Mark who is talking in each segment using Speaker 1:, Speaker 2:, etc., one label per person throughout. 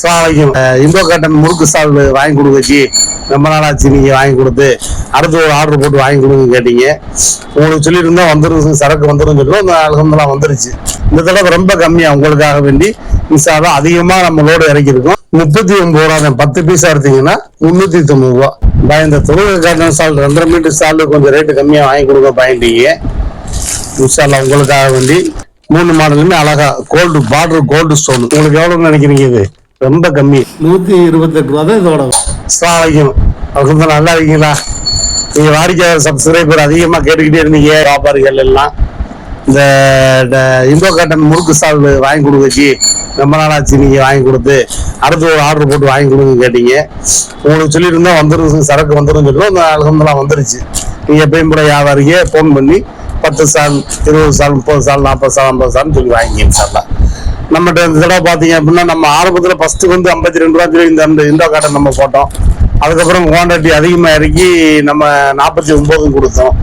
Speaker 1: சாலைக்கும் இந்தோ cotton முறுக்கு சால் வாங்கி கொடுக்கச்சி ரொம்ப நாளாச்சு நீங்கள் வாங்கி கொடுத்து. அடுத்து ஒரு ஆர்டர் போட்டு வாங்கி கொடுங்க கேட்டீங்க. உங்களுக்கு சொல்லியிருந்தா வந்துடும் சரக்கு வந்துடும் சொல்லிட்டு அந்த அலகம்லாம் வந்துருச்சு. இந்த தடவை ரொம்ப கம்மியாக உங்களுக்காக வேண்டி. மிஸ்ஸாக அதிகமாக நம்ம லோடு இறக்கியிருக்கோம். முப்பத்தி ஒன்பது ரூபா தான். பத்து பீஸா எடுத்தீங்கன்னா முன்னூத்தி தொண்ணூறு ரூபா. பய இந்த தொழுகை காட்டன் சால் ரெண்டரை மீட்டர் சால் கொஞ்சம் ரேட்டு கம்மியாக வாங்கி கொடுங்க பயன்ட்டீங்க இன்ஷால்லா உங்களுக்காக வேண்டி மூணு மாடலுமே அழகா கோல்டு பார்டர் கோல்டு ஸ்டோன் உங்களுக்கு எவ்வளவு நினைக்கிறீங்க இது? ரொம்ப கம்மி.
Speaker 2: நூத்தி இருபத்தெட்டு ரூபா தான் இதோட
Speaker 1: சாலைக்கும் அவங்க நல்லா இருக்கீங்களா? நீங்க வாடிக்கையாளர் சப்ஸ்கிரைபர் அதிகமா கேட்டுக்கிட்டே இருந்தீங்க. வியாபாரிகள் எல்லாம். இந்த இந்த இந்தோ காட்டன் முறுக்கு சால் வாங்கி கொடுக்கச்சி ரொம்ப நாளாச்சு நீங்க வாங்கி கொடுத்து. அடுத்து ஒரு ஆர்டர் போட்டு வாங்கி கொடுங்க கேட்டீங்க. உங்களுக்கு சொல்லியிருந்தா வந்துடும் சரக்கு வந்துடும் சொல்லிட்டு அந்த அலகம்லாம் வந்துருச்சு. நீங்க எப்பயும் கூட வியாபாரிக்கு ஃபோன் பண்ணி பத்து சால் இருபது சால் முப்பது சால் நாற்பது சால் ஐம்பது சால்னு சொல்லி வாங்கிங்க சார்லாம் நம்மகிட்ட இந்த தடவை பார்த்தீங்க அப்படின்னா நம்ம ஆரம்பத்தில் ஃபஸ்ட்டு வந்து ஐம்பத்தி ரெண்டு ரூபா சொல்லி இந்த அந்த இண்டோ காட்டன் நம்ம போட்டோம். அதுக்கப்புறம் குவான்டிட்டி அதிகமாக இறக்கி நம்ம நாற்பத்தி ஒம்போதும் கொடுத்தோம்.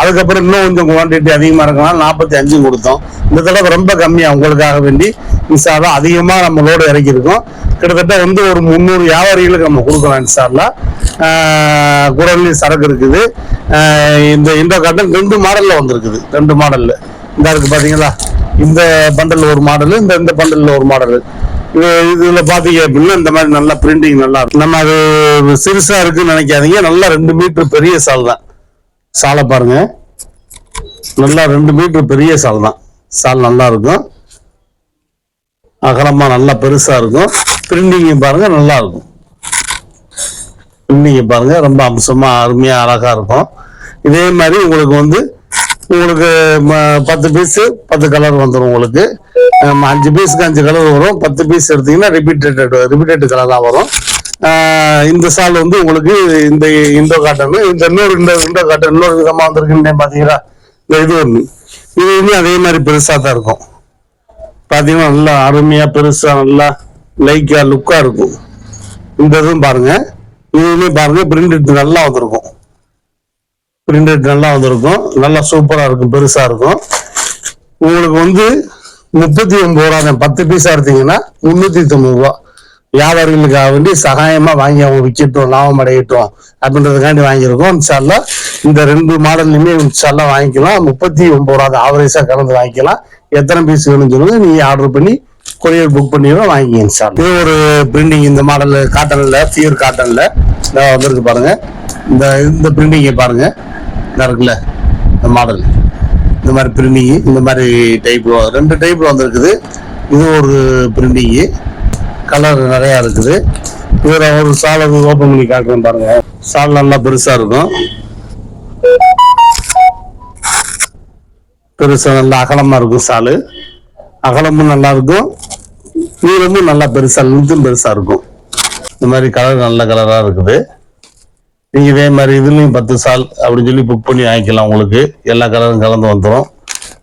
Speaker 1: அதுக்கப்புறம் இன்னும் கொஞ்சம் குவான்டிட்டி அதிகமாக இருக்கனால நாற்பத்தி அஞ்சும் கொடுத்தோம். இந்த தடவை ரொம்ப கம்மியாக உங்களுக்காக வேண்டி இன்சாலாம் அதிகமாக நம்ம லோடு இறக்கியிருக்கோம். கிட்டத்தட்ட வந்து ஒரு முந்நூறு வியாபாரிகளுக்கு நம்ம கொடுக்கலாம் இன்சாரில் குரல்லி சரக்கு இருக்குது. இந்த இண்டோ காட்டன் ரெண்டு மாடலில் வந்திருக்குது. ரெண்டு மாடலில் இந்த இருக்குது பார்த்தீங்களா இந்த பண்டல் ஒரு மாடல் இந்த இந்த பண்டலில் ஒரு மாடல் இது இதுல பாத்தீங்க அப்படின்னா இந்த மாதிரி நல்லா பிரிண்டிங் நல்லா இருக்கும். நம்ம அது சிறுசா இருக்குன்னு நினைக்காதீங்க. நல்லா ரெண்டு மீட்டர் பெரிய சால் தான். சாலை பாருங்க. நல்லா ரெண்டு மீட்டர் பெரிய சால் தான். சால் நல்லா இருக்கும். அகலமா நல்லா பெருசா இருக்கும். பிரிண்டிங் பாருங்க நல்லா இருக்கும். பிரிண்டிங் பாருங்க ரொம்ப அம்சமா அருமையா அழகா இருக்கும். இதே மாதிரி உங்களுக்கு வந்து உங்களுக்கு பத்து பீஸ் பத்து கலர் வந்துடும் உங்களுக்கு. அஞ்சு பீஸுக்கு அஞ்சு கலர் வரும். பத்து பீஸ் எடுத்தீங்கன்னா ரிப்பீட்டட் ரிப்பீட்டட் கலராக வரும். இந்த சால் வந்து உங்களுக்கு இந்த இந்தோ காட்டன் இந்த இன்னொரு இந்த இண்டோ காட்டன் இன்னொரு விதமாக வந்திருக்குன்னு பாத்தீங்களா? இந்த இது ஒன்று இது வந்து அதே மாதிரி பெருசாக தான் இருக்கும். பார்த்தீங்கன்னா நல்லா அருமையாக பெருசாக நல்லா லைக்காக லுக்காக இருக்கும். இந்த இதுவும் பாருங்கள் இதுவுமே பாருங்கள் பிரிண்ட் நல்லா வந்திருக்கும். பிரிண்டட் நல்லா வந்திருக்கும். நல்லா சூப்பரா இருக்கும் பெருசா இருக்கும். உங்களுக்கு வந்து முப்பத்தி ஒன்பது ரூபா தான். பத்து பீஸா எடுத்தீங்கன்னா முன்னூத்தி தொண்ணூறு ரூபா. வியாபாரிகளுக்காக வேண்டி சகாயமா வாங்கி அவங்க விற்கட்டும் லாபம் அடையட்டும் அப்படின்றதுக்காண்டி வாங்கியிருக்கோம். இன்ஷால்லா இந்த ரெண்டு மாடல்லையுமே இன்ஷால்லா வாங்கிக்கலாம். முப்பத்தி ஒன்பது ரூபா தான் ஆவரேஜா கலந்து வாங்கிக்கலாம். எத்தனை பீஸ் வேணும்னு சொல்லுங்க. நீங்க ஆர்டர் பண்ணி கொரியர் புக் பண்ணிடுவோம் வாங்கிங்க இன்ஷால்லா இது ஒரு பிரிண்டிங் இந்த மாடல் காட்டன்ல பியூர் காட்டன்ல வந்திருக்கு பாருங்க. இந்த இந்த பிரிண்டிங்கை பாருங்க. இருக்குல்ல? இந்த மாடல் இந்த மாதிரி பிரிண்டிங்கு இந்த மாதிரி டைப் ரெண்டு டைப் வந்திருக்குது. இது ஒரு பிரிண்டிங்கு கலர் நிறையா இருக்குது. இதில் ஒரு சாலை ஓப்பன் பண்ணி காட்டுறேன் பாருங்க. சால் நல்லா பெருசாக இருக்கும். பெருசாக நல்லா அகலமாக இருக்கும் சாலு. அகலமும் நல்லா இருக்கும். நீளமும் நல்லா பெருசாக லென்த்தும் பெருசாக இருக்கும். இந்த மாதிரி கலர் நல்ல கலராக இருக்குது. நீங்க இதே மாதிரி இதுலயும் பத்து சால் அப்படின்னு சொல்லி புக் பண்ணி வாங்கிக்கலாம் உங்களுக்கு. எல்லா கலரும் கலந்து வந்துடும்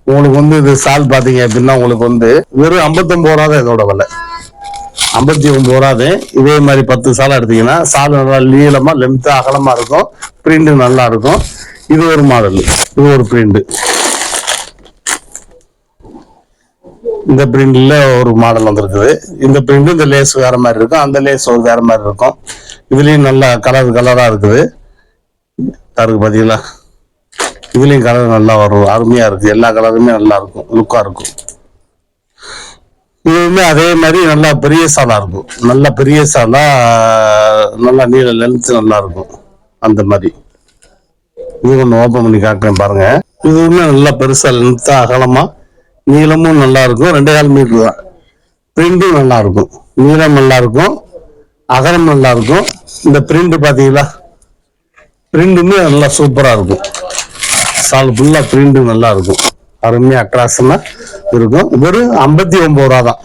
Speaker 1: உங்களுக்கு வந்து இது சால் பாத்தீங்க அப்படின்னா உங்களுக்கு வந்து வெறும் 59 ரூபா தான் இதோட விலை. ஐம்பத்தி ஒன்பது ரூபா தான். இதே மாதிரி பத்து சால் எடுத்தீங்கன்னா சால் நல்லா நீளமா லென்த்தா அகலமா இருக்கும். பிரிண்ட் நல்லா இருக்கும். இது ஒரு மாடல் இது ஒரு பிரிண்ட் இந்த பிரிண்ட்ல ஒரு மாடல் வந்திருக்குது. இந்த பிரிண்ட் இந்த லேஸ் வேற மாதிரி இருக்கும். அந்த லேஸ் ஒரு வேற மாதிரி இருக்கும். இதுலயும் நல்லா கலர் கலரா இருக்குது. இருக்கு பாத்தீங்களா இதுலயும் கலர் நல்லா வரும். அருமையா இருக்கு. எல்லா கலருமே நல்லா இருக்கும். லுக்கா இருக்கும். இதுவுமே அதே மாதிரி நல்லா பெரிய சாலா இருக்கும். நல்ல பெரிய சாலா நல்லா நீள லென்த் நல்லா இருக்கும். அந்த மாதிரி. இது ஒன்று ஓப்பன் பண்ணி காட்டுறேன் பாருங்க. இதுவுமே நல்லா பெருசா லென்த்தா அகலமா நீளமும் நல்லா இருக்கும். ரெண்டு கால் மீட்டர் தான். பிரிண்டும் நல்லா இருக்கும். நீளம் நல்லா இருக்கும். அகலம் நல்லா இருக்கும். இந்த பிரிண்ட் பாத்தீங்களா பிரிண்டுமே நல்லா சூப்பரா இருக்கும். சால் ஃபுல்லா பிரிண்ட் நல்லா இருக்கும். அருமையா அட்ராக்ஷனா இருக்கும். வெறும் ஐம்பத்தி ஒன்பது ரூபா தான்.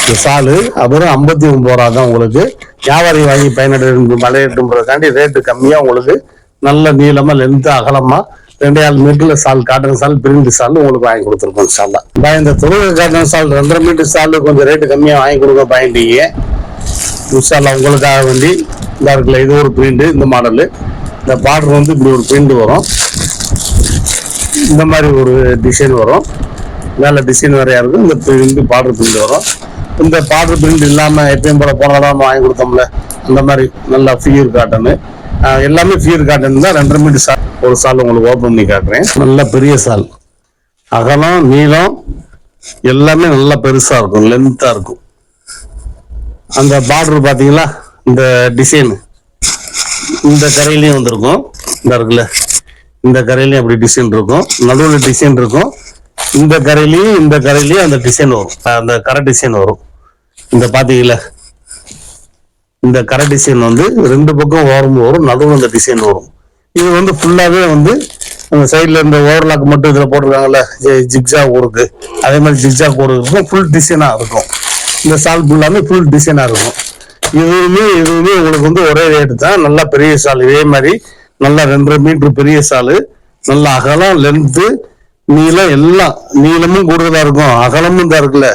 Speaker 1: இந்த சாலு வெறும் ஐம்பத்தி ஒன்பது ரூபா தான் உங்களுக்கு. வியாபாரி வாங்கி பயனடைந்து மலையிட்டுன்றதுக்காண்டி ரேட்டு கம்மியா உங்களுக்கு நல்ல நீளமா லென்த் அகலமா ரெண்டே ஆள் மீட்டர்ல சால் காட்டன் சால் பிரிண்ட் சால் உங்களுக்கு வாங்கி கொடுத்துருக்கோம் சாலா இந்த தொழுகை காட்டன் சால் ரெண்டரை மீட்டர் சால் கொஞ்சம் ரேட்டு கம்மியா வாங்கி கொடுக்க பயன்ட்டீங்க இன்ஷால்லா உங்களுக்காக வேண்டி இந்த இருக்குல்ல இது ஒரு பிரிண்டு இந்த மாடலு இந்த பார்டர் வந்து இப்படி ஒரு பிரிண்ட் வரும். இந்த மாதிரி ஒரு டிசைன் வரும். மேலே டிசைன் வேறையா இருக்கும் இந்த பிரிண்ட் பார்டர் பிரிண்ட் வரும். இந்த பார்டர் பிரிண்ட் இல்லாமல் எப்பயும் போல போன நம்ம வாங்கி கொடுத்தோம்ல? அந்த மாதிரி நல்லா ஃபியூர் காட்டனு எல்லாமே ஃபியூர் காட்டன் தான். ரெண்டரை மீட்டர் சால் ஒரு சால் உங்களுக்கு ஓப்பன் பண்ணி காட்டுறேன். நல்ல பெரிய சால் அகலம் நீளம் எல்லாமே நல்லா பெருசாக இருக்கும் லென்த்தாக இருக்கும். அந்த பார்டர் பார்த்தீங்களா இந்த டிசைன் இந்த கரையிலையும் வந்திருக்கும். இந்த இருக்குல்ல. இந்த கரையிலையும் அப்படி டிசைன் இருக்கும். நடுவில் டிசைன் இருக்கும். இந்த கரையிலையும் இந்த கரையிலையும் அந்த டிசைன் வரும். அந்த கரை டிசைன் வரும். இந்த பார்த்தீங்களா இந்த கரை டிசைன் வந்து ரெண்டு பக்கம் ஓரம் வரும் நடுவில் அந்த டிசைன் வரும். இது வந்து ஃபுல்லாகவே வந்து அந்த சைடில் இந்த ஓவர்லாக் மட்டும் இதில் போட்டிருக்காங்கல்ல. ஜிக்ஜா ஊருக்கு. அதே மாதிரி ஜிக்ஜா ஊருக்கு. இருக்கும் ஃபுல் டிசைனாக இருக்கும். இந்த சால் ஃபுல்லாமே ஃபுல் டிசைனாக இருக்கும். இதுவுமே இதுவுமே உங்களுக்கு வந்து ஒரே ரேட்டு தான். நல்லா பெரிய சால் இதே மாதிரி நல்லா ரெண்டரை மீட்ரு பெரிய சால் நல்லா அகலம் லென்த்து நீளம் எல்லாம் நீளமும் கூடுதலாக இருக்கும். அகலமும் தான் இருக்குல்ல.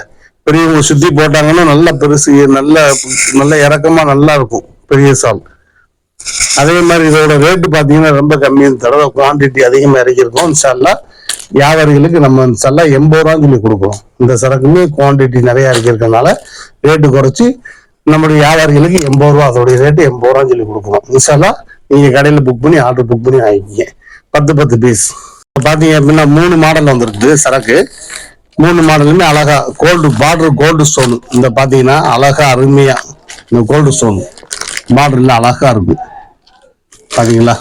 Speaker 1: பெரியவங்க சுற்றி போட்டாங்கன்னா நல்லா பெருசு நல்ல நல்ல இறக்கமாக நல்லா இருக்கும் பெரிய சால். அதே மாதிரி இதோட ரேட்டு பார்த்தீங்கன்னா ரொம்ப கம்மியான தடவை குவான்டிட்டி அதிகமாக இறக்கியிருக்கோம் இன்ஷால்லா வியாபாரிகளுக்கு நம்ம சல்லா எண்பது ரூபான்னு சொல்லி கொடுக்குறோம். இந்த சரக்குமே குவான்டிட்டி நிறைய இருக்கிறதுனால ரேட்டு குறைச்சி நம்மளுடைய வியாபாரிகளுக்கு எண்பது ரூபா அதோடைய ரேட்டு எண்பது ரூபான்னு சொல்லி கொடுக்குறோம். இன்ஷால்லா நீங்க கடையில புக் பண்ணி ஆர்டர் புக் பண்ணி வாங்கிக்கிங்க. பத்து பத்து பீஸ் பாத்தீங்க அப்படின்னா மூணு மாடல் வந்துருக்குது சரக்கு. மூணு மாடலுமே அழகா கோல்டு பார்டர் கோல்டு ஸ்டோன் இந்த பாத்தீங்கன்னா அழகா அருமையா இந்த கோல்டு ஸ்டோன் பார்டர்ல அழகா இருக்கு. பாத்தீங்களா?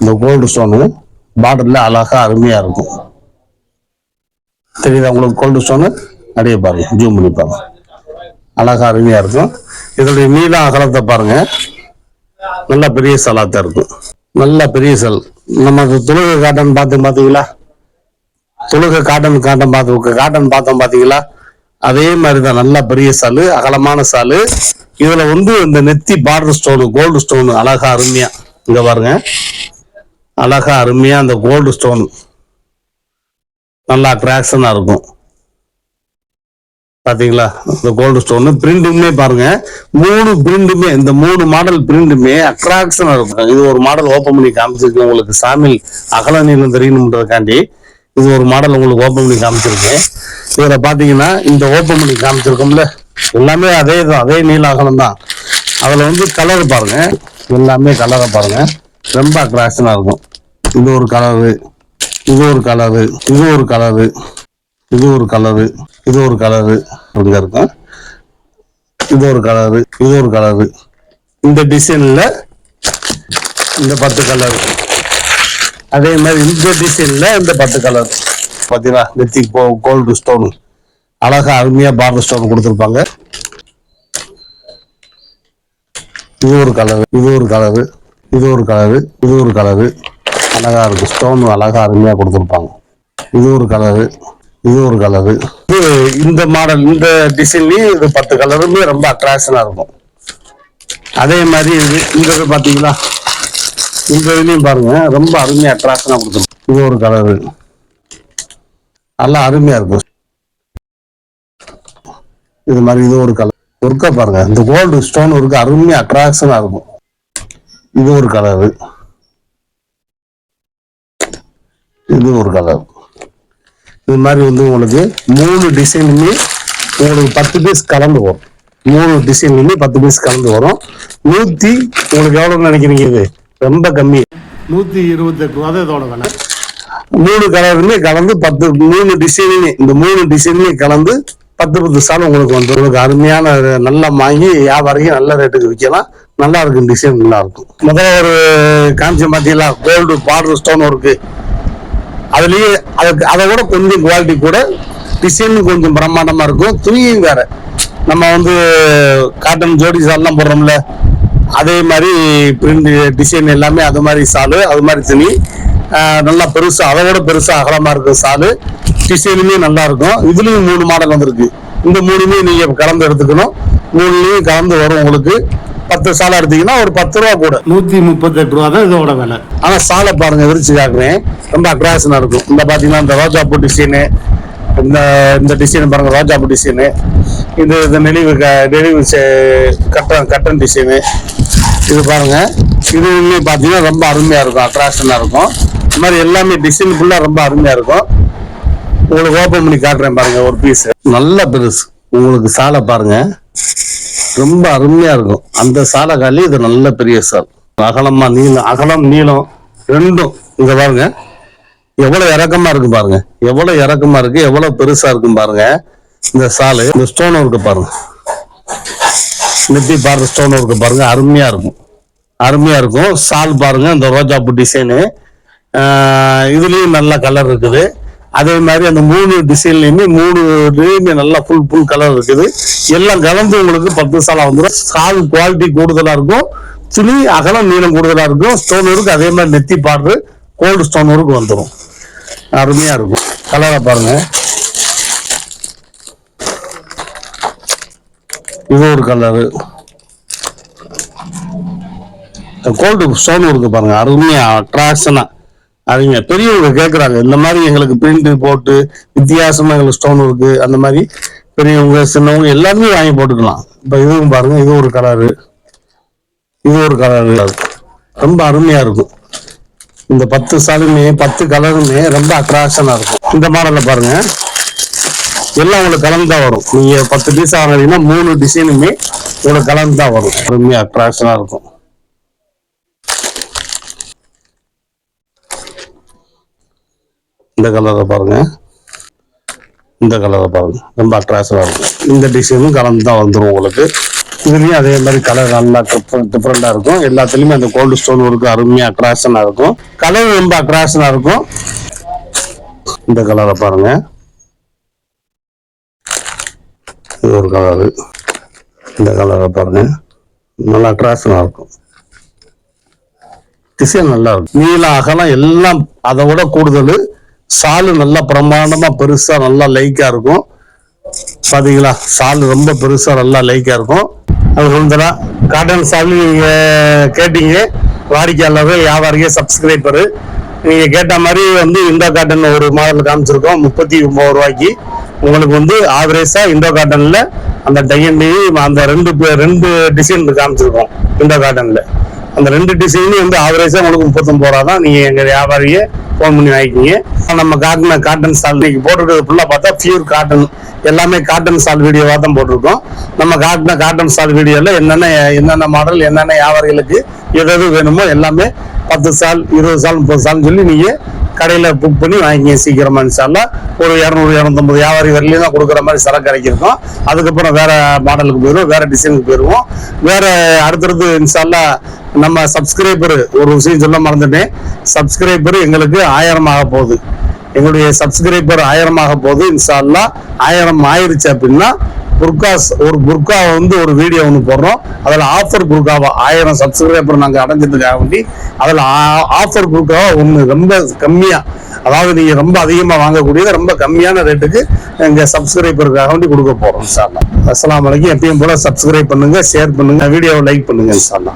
Speaker 1: இந்த கோல்டு ஸ்டோனு பார்டர்ல அழகா அருமையா இருக்கும். தெரியுதா உங்களுக்கு? கோல்டு ஸ்டோனு அடைய பாருங்க ஜூம் பண்ணி பாருங்க. அழகா அருமையா இருக்கும். இதோடைய நீளம் அகலத்தை பாருங்க. நல்ல பெரிய சலாத்தா இருக்கும். நல்ல பெரிய சல். நமக்கு துளுக காட்டன் பார்த்து பாத்தீங்களா துளுக காட்டன் காட்டன் பார்த்து காட்டன் பார்த்தோம் பாத்தீங்களா அதே மாதிரிதான் நல்ல பெரிய சாலு அகலமான சாலு இதுல வந்து இந்த நெத்தி பார்டர் ஸ்டோனு கோல்டு ஸ்டோனு அழகா அருமையா. இங்க பாருங்க. அழகா அருமையாக அந்த கோல்டு ஸ்டோன் நல்லா அட்ராக்ஷனாக இருக்கும். பார்த்தீங்களா இந்த கோல்டு ஸ்டோனு பிரிண்டுமே பாருங்க. மூணு பிரிண்டுமே இந்த மூணு மாடல் பிரிண்டுமே அட்ராக்ஷனாக இருக்கும். இது ஒரு மாடல் ஓப்பன் பண்ணி காமிச்சிருக்கேன் உங்களுக்கு. சாமில் அகல நீளம் தெரியணுன்றதுக்காண்டி இது ஒரு மாடல் உங்களுக்கு ஓப்பன் பண்ணி காமிச்சிருக்கேன். இதில் பார்த்தீங்கன்னா இந்த ஓப்பன் பண்ணி காமிச்சிருக்கோம்ல எல்லாமே அதே தான் அதே நீள அகலம் தான். அதில் வந்து கலர் பாருங்க. எல்லாமே கலரை பாருங்க. ரொம்ப அட்ராக்ஷனாக இருக்கும். இது ஒரு கலரு இது ஒரு கலரு இது ஒரு கலரு இது ஒரு கலரு இது ஒரு கலரு அப்படிங்க இருக்கும். இது ஒரு கலரு இது ஒரு கலரு. இந்த டிசைனில் இந்த பத்து கலர். அதே மாதிரி இந்த டிசைனில் இந்த பத்து கலர். பார்த்தீங்களா நெத்திக்கு போ கோல்டு ஸ்டோனு. அழகாக அருமையாக பார்டர் ஸ்டோன் கொடுத்துருப்பாங்க. இது ஒரு கலரு இது ஒரு கலரு. இது ஒரு கலரு இது ஒரு கலரு. அழகா இருக்கு. ஸ்டோன் அழகா அருமையா கொடுத்துருப்பாங்க. இது ஒரு கலரு இது ஒரு கலரு. இது இந்த மாடல் இந்த டிசைன்லயும் இது பத்து கலருமே ரொம்ப அட்ராக்ஷனா இருக்கும். அதே மாதிரி இது இந்த இது பாத்தீங்களா? இந்த இதுலயும் பாருங்க ரொம்ப அருமையா அட்ராக்ஷனா கொடுத்துருக்கும் இது ஒரு கலரு. நல்லா அருமையா இருக்கும் இது மாதிரி இது ஒரு கலர். ஒர்க்கை பாருங்க இந்த கோல்டு ஸ்டோன் ஒர்க்கு அருமையா அட்ராக்ஷனா இருக்கும். இது ஒரு கலரு இது ஒரு கலர் இது மாதிரி வந்து உங்களுக்கு மூணு டிசைனுமே உங்களுக்கு பத்து பீஸ் கலந்து வரும். மூணு டிசைன்லுமே பத்து பீஸ் கலந்து வரும். நூத்தி உங்களுக்கு எவ்வளவு நினைக்கிறீங்க இது? ரொம்ப கம்மி.
Speaker 2: நூத்தி இருபத்தெட்டு ரூபா. தான் இதோட விலை.
Speaker 1: மூணு கலருமே கலந்து பத்து மூணு டிசைனுமே இந்த மூணு டிசைனுமே கலந்து பத்து பத்து சால் உங்களுக்கு வந்து உங்களுக்கு அருமையான நல்லா வாங்கி வியாபாரிக்கு நல்ல ரேட்டுக்கு விற்கலாம் நல்லா இருக்கும் டிசைன் நல்லா இருக்கும் முதல்ல ஒரு காமிச்சம் பார்த்தீங்களா கோல்டு பார்டர் ஸ்டோன் ஒர்க்கு அதுலேயே அதுக்கு அதை விட கொஞ்சம் குவாலிட்டி கூட டிசைன் கொஞ்சம் பிரம்மாண்டமாக இருக்கும். துணியும் வேற. நம்ம வந்து காட்டன் ஜோடி சால்லாம் போடுறோம்ல அதே மாதிரி பிரிண்ட் டிசைன் எல்லாமே அது மாதிரி சாலு அது மாதிரி துணி. நல்லா பெருசாக அதை விட பெருசாக அகலமாக இருக்கும் சாலு டிசைனுமே நல்லா இருக்கும் இதுலேயும் மூணு மாடல் வந்திருக்கு. இந்த மூணுமே நீங்கள் கலந்து எடுத்துக்கணும். மூணுலேயும் கலந்து வரும் உங்களுக்கு. பத்து சாலை எடுத்தீங்கன்னா ஒரு பத்து ரூபா கூட.
Speaker 2: நூத்தி முப்பத்தெட்டு ரூபா தான் இதோட விலை.
Speaker 1: ஆனா சாலை பாருங்க விரிச்சு காக்குறேன் ரொம்ப அட்ராக்ஷனா இருக்கும். இந்த பாத்தீங்கன்னா இந்த ரோஜா பூ டிசைனு இந்த இந்த டிசைன் பாருங்க ரோஜா பூ டிசைனு இது இந்த நெளிவு நெளிவு கட்டன் கட்டன் டிசைனு இது பாருங்க. இது இன்னும் பாத்தீங்கன்னா ரொம்ப அருமையா இருக்கும் அட்ராக்ஷனா இருக்கும். இந்த மாதிரி எல்லாமே டிசைன் ஃபுல்லா ரொம்ப அருமையா இருக்கும். உங்களுக்கு ஓபன் பண்ணி காட்டுறேன் பாருங்க ஒரு பீஸ் நல்ல பெருசு. உங்களுக்கு சாலை பாருங்க. ரொம்ப அருமையா இருக்கும். அந்த சாலை காலி இது நல்ல பெரிய சால். அகலமா நீளம் அகலம் நீளம் ரெண்டும் இங்க பாருங்க. எவ்வளவு இறக்கமா இருக்கு பாருங்க. எவ்வளவு இறக்கமா இருக்கு எவ்வளவு பெருசா இருக்கும் பாருங்க. இந்த சாலு இந்த ஸ்டோன் ஒர்க்கு பாருங்க. நெத்தி பாருங்க ஸ்டோன் ஒர்க்கு பாருங்க. அருமையா இருக்கும். அருமையா இருக்கும். சால் பாருங்க இந்த ரோஜாப்பூ டிசைனு இதுலயும் நல்ல கலர் இருக்குது. அதே மாதிரி அந்த மூணு டிசைன்லயுமே மூணு இதுலயுமே நல்லா ஃபுல் ஃபுல் கலர் இருக்குது. எல்லாம் கலந்து உங்களுக்கு பத்து சாலா வந்துடும் சால் குவாலிட்டி கூடுதலா இருக்கும். துணி அகலம் நீளம் கூடுதலா இருக்கும். ஸ்டோன் ஒர்க் அதே மாதிரி நெத்தி பாடுறது கோல்டு ஸ்டோன் ஒர்க் வந்துடும் அருமையா இருக்கும். கலரை பாருங்க. இது ஒரு கலரு கோல்டு ஸ்டோன் இருக்கு பாருங்க. அருமையா அட்ராக்ஷனா அவங்க பெரியவங்க கேட்குறாங்க இந்த மாதிரி எங்களுக்கு பிரிண்ட் போட்டு வித்தியாசமா எங்களுக்கு ஸ்டோன் இருக்கு அந்த மாதிரி பெரியவங்க சின்னவங்க எல்லாருமே வாங்கி போட்டுக்கலாம். இப்போ இதுவும் பாருங்க இது ஒரு கலரு இது ஒரு கலரு ரொம்ப அருமையா இருக்கும். இந்த பத்து சாலுமே பத்து கலருமே ரொம்ப அட்ராக்ஷனா இருக்கும். இந்த மாடல்ல பாருங்க. எல்லாம் உங்களுக்கு கலந்து தான் வரும். நீங்க பத்து பீஸ் வாங்கினீங்கன்னா மூணு டிசைனுமே உங்களுக்கு கலந்து தான் வரும். அருமையா அட்ராக்ஷனா இருக்கும். இந்த கலரை பாருங்க. இந்த கலரை பாருங்க. ரொம்ப அட்ராக்டிவாக இருக்கும். இந்த டிசைனும் கலந்து தான் வந்துடும் உங்களுக்கு. இதுலேயும் அதே மாதிரி கலர் நல்லா டிஃப்ரெண்டாக இருக்கும். எல்லாத்துலேயுமே அந்த கோல்டு ஸ்டோன் ஒர்க்கு அருமையாக அட்ராக்ஷனாக இருக்கும். கலர் ரொம்ப அட்ராக்ஷனாக இருக்கும். இந்த கலரை பாருங்க. இது ஒரு கலரு இந்த கலரை பாருங்க. நல்லா அட்ராக்ஷனாக இருக்கும். டிசைன் நல்லா இருக்கும். நீளம் அகலம் எல்லாம் அதை விட கூடுதல் சாலு நல்லா பிரம்மாண்டமா பெருசா நல்லா லைக்கா இருக்கும். பாத்தீங்களா? சாலு ரொம்ப பெருசா நல்லா லைக்கா இருக்கும். அது வந்துடா காட்டன் சாலு நீங்க கேட்டீங்க. வாடிக்கையாளர்கள் வியாபாரிக சப்ஸ்கிரைபரு நீங்க கேட்ட மாதிரி வந்து இந்தோ காட்டன் ஒரு மாடல் காமிச்சிருக்கோம். முப்பத்தி ஒன்பது ரூபாய்க்கு. உங்களுக்கு வந்து ஆவரேஜா இந்தோ காட்டன்ல அந்த டையண்டி அந்த ரெண்டு ரெண்டு டிசைன் காமிச்சிருக்கோம் இந்தோ காட்டன்ல அந்த ரெண்டு டிசைனும் வந்து ஆவரேஜா உங்களுக்கு முப்பத்தொன்பது ரூபா தான். நீங்க எங்க வியாபாரியே ஃபோன் பண்ணி வாங்கிக்கிங்க. நம்ம காட்டின காட்டன் சால் இன்னைக்கு போட்டிருக்கிறது ஃபுல்லா பார்த்தா பியூர் காட்டன் எல்லாமே காட்டன் சால் வீடியோவா தான் போட்டிருக்கோம். நம்ம காட்டின காட்டன் சால் வீடியோல என்னென்ன என்னென்ன மாடல் என்னென்ன வியாபாரிகளுக்கு எது எது வேணுமோ எல்லாமே பத்து சால் இருபது சால் முப்பது சால்னு சொல்லி நீங்க கடையில புக் பண்ணி வாங்கிங்க சீக்கிரமா இன்ஷால்லா ஒரு இரநூறு இரநூத்தம்பது வியாபாரி வரலையும் தான் கொடுக்குற மாதிரி சரக்கு கிடைக்கிருக்கும். அதுக்கப்புறம் வேற மாடலுக்கு போயிடுவோம் வேற டிசைனுக்கு போயிடுவோம். வேற அடுத்தடுத்து இன்ஷால்லா நம்ம சப்ஸ்கிரைபர் ஒரு விஷயம் சொல்ல மறந்துட்டேன். சப்ஸ்கிரைபர் எங்களுக்கு ஆயிரம் ஆக போகுது. எங்களுடைய சப்ஸ்கிரைபர் ஆயிரம் ஆக போகுது. இன்ஷால்லா ஆயிரம் ஆயிருச்சு அப்படின்னா புர்காஸ் ஒரு புர்கா வந்து ஒரு வீடியோ ஒன்று போடுறோம். அதில் ஆஃபர் புர்காவா ஆயிரம் சப்ஸ்கிரைபர் நாங்கள் அடைஞ்சதுக்காக வேண்டி அதில் ஆஃபர் புர்காவா ஒன்று ரொம்ப கம்மியாக அதாவது நீங்கள் ரொம்ப அதிகமாக வாங்கக்கூடியது ரொம்ப கம்மியான ரேட்டுக்கு எங்கள் சப்ஸ்கிரைபருக்காக வேண்டி கொடுக்க போகிறோம் இன்ஷால்லா அஸ்லாம் வலைக்கும் எப்பயும் போல சப்ஸ்கிரைப் பண்ணுங்கள் ஷேர் பண்ணுங்கள் வீடியோவை லைக் பண்ணுங்கள் இன்ஷால்லா